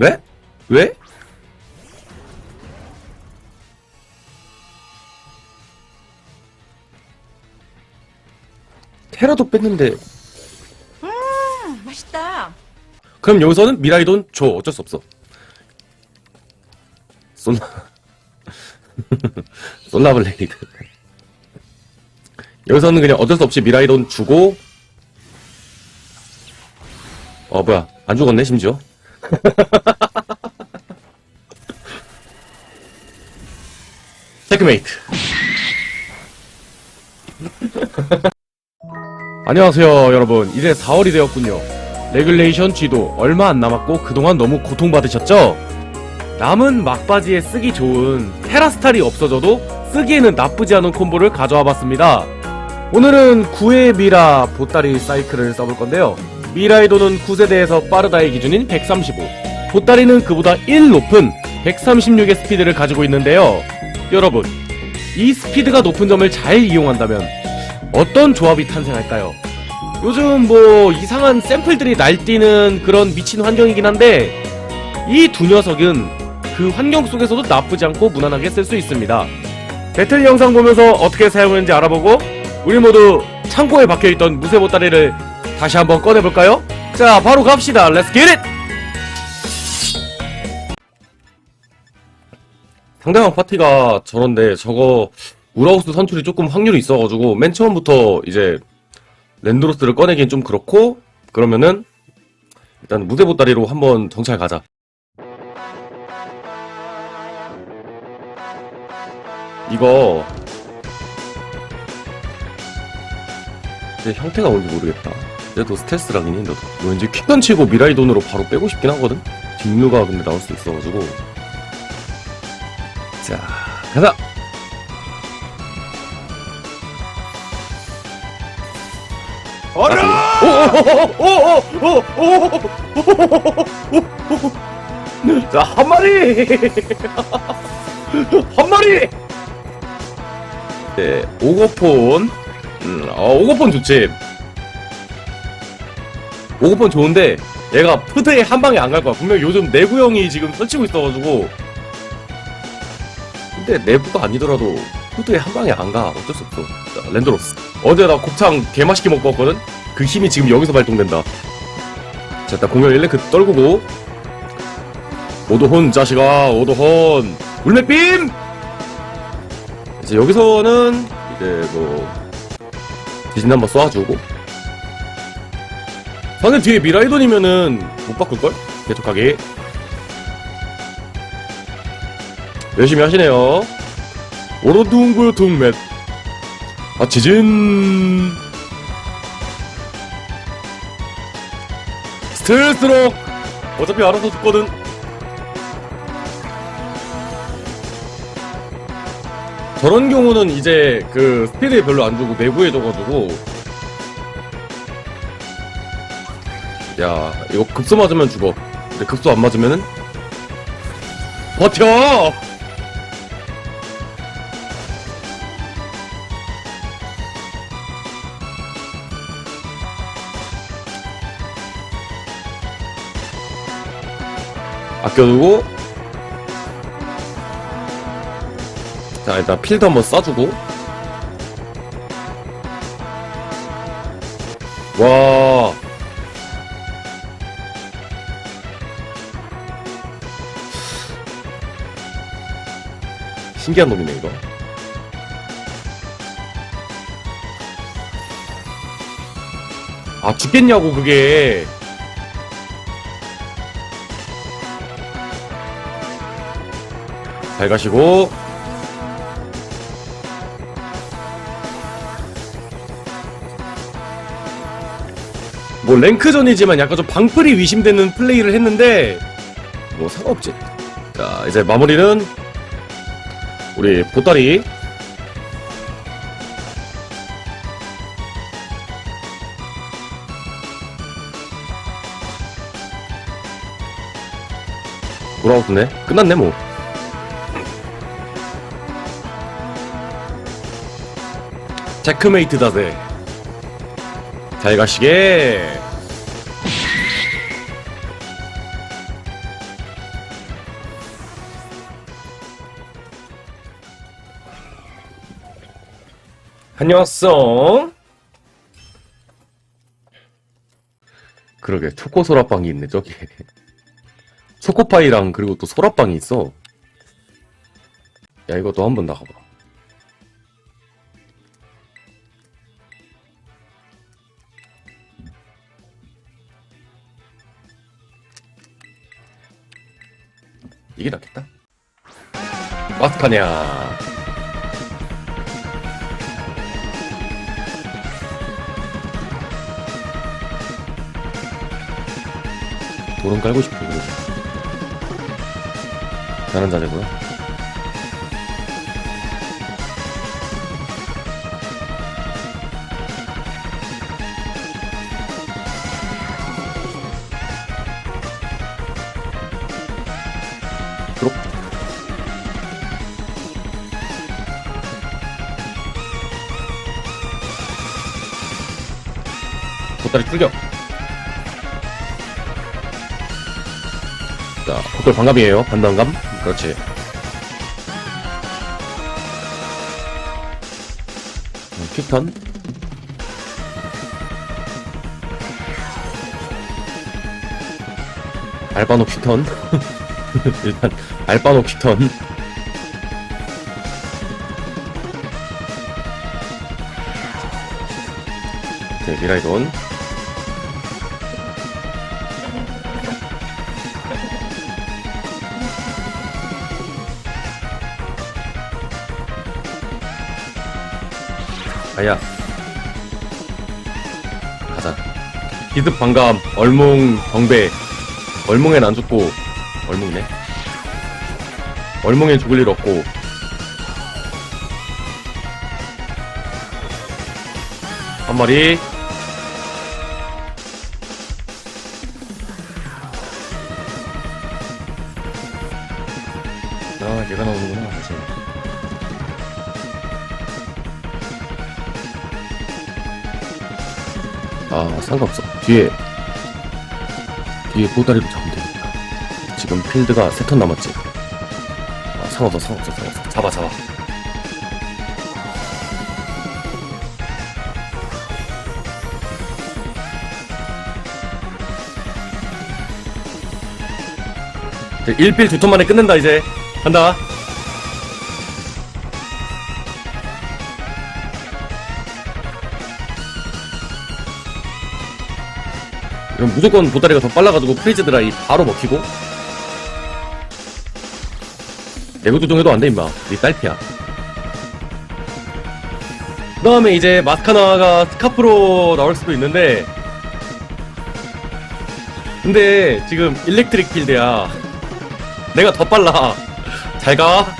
네? 왜? 테라도 뺐는데. 맛있다. 그럼 여기서는 미라이돈 줘. 어쩔 수 없어. 쏜나. 쏜나블레이드. 여기서는 그냥 어쩔 수 없이 미라이돈 주고. 어 뭐야. 안 죽었네 심지어 체크메이트 안녕하세요 여러분. 이제 4월이 되었군요. 레귤레이션 G도 얼마 안 남았고 그동안 너무 고통받으셨죠? 남은 막바지에 쓰기 좋은 테라스탈이 없어져도 쓰기에는 나쁘지 않은 콤보를 가져와 봤습니다. 오늘은 9회 미라 보따리 사이클을 써볼 건데요 미라이도는 9세대에서 빠르다의 기준인 135 보따리는 그보다 1 높은 136의 스피드를 가지고 있는데요 여러분 이 스피드가 높은 점을 잘 이용한다면 어떤 조합이 탄생할까요? 요즘 뭐 이상한 샘플들이 날뛰는 그런 미친 환경이긴 한데 이 두 녀석은 그 환경 속에서도 나쁘지 않고 무난하게 쓸 수 있습니다. 배틀 영상 보면서 어떻게 사용하는지 알아보고 우리 모두 창고에 박혀있던 무쇠 보따리를 다시 한번 꺼내볼까요? 자 바로 갑시다 렛츠 겟잇! 상대방 파티가 저런데 저거 우라우스 선출이 조금 확률이 있어가지고 맨 처음부터 이제 랜드로스를 꺼내긴 좀 그렇고 그러면은 일단 무대 보따리로 한번 정찰 가자. 이거 이제 형태가 뭔지 모르겠다. 스텔스라긴 해. 너도 왠지 퀵던 치고 미라이 돈으로 바로 빼고 싶긴 하거든. 뒷루가 근데 나올 수 있어가지고 자 가자. 자, 한 마리! 한 마리! 네, 오거폰. 음, 어, 오거폰 좋지. 오거폰 좋은데, 얘가 푸드에 한 방에 안 갈 거야. 분명 요즘 내구형이 지금 설치고 있어가지고. 근데 내부가 아니더라도 푸드에 한 방에 안 가. 어쩔 수 없어. 자, 랜드로스. 어제 나 곱창 개맛있게 먹고 왔거든? 그 힘이 지금 여기서 발동된다. 자, 일단 공격 1랭크 떨구고. 오도혼, 자식아, 오도혼. 울맥빔! 이제 여기서는, 이제 뭐, 디진 한번 쏴주고. 상대 뒤에 미라이돈이면은 못 바꿀걸? 계속하게. 열심히 하시네요. 오로둥구 둥맷. 아, 지진. 스트레스로 어차피 알아서 죽거든 저런 경우는 이제 그 스피드에 별로 안 주고 내구에 줘가지고 야 이거 급소 맞으면 죽어. 근데 급소 안 맞으면은? 버텨! 아껴두고. 자 일단 필드 한번 쏴주고. 와 신기한 놈이네 이거. 아 죽겠냐고 그게. 잘 가시고. 뭐 랭크전이지만 약간 좀 방풀이 위심되는 플레이를 했는데 뭐 상관없지. 자 이제 마무리는 우리 보따리. 돌아왔네. 끝났네 뭐. 체크메이트 다ぜ잘 가시게 다녀왔어. 그러게 초코 소라빵이 있네 저기. 초코파이랑 그리고 또 소라빵이 있어. 야 이것도 한번 나가봐. 이게 낫겠다. 마스카냐 돌은 깔고 싶어 그러지. 나는 자제고요. 드롭. 보따리 출격 자, 보컬 반감이에요. 반반감. 그렇지. 음, 킥턴. 알바노 킥턴. 일단, 알바노 킥턴. 네, 미라이돈. 아야. 가자. 기습 반감 얼몽 경배. 얼몽엔 안 죽고 얼몽이네. 얼몽엔 죽을 일 없고. 한 마리. 아 얘가 나오는구나 다시 아 상관없어. 뒤에 뒤에 보다리로 잡으면 되니까. 지금 필드가 세 턴 남았지? 아, 상관없어 상관없어 상관없어. 잡아 잡아. 이제 1필 두턴 만에 끝낸다 이제. 간다 그럼 무조건 보따리가 더 빨라가지고 프리즈 드라이 바로 먹히고. 내구조정해도 안돼 임마. 니 딸피야. 그 다음에 이제 마스카나가 스카프로 나올 수도 있는데 근데 지금 일렉트릭 필드야. 내가 더 빨라. 잘가.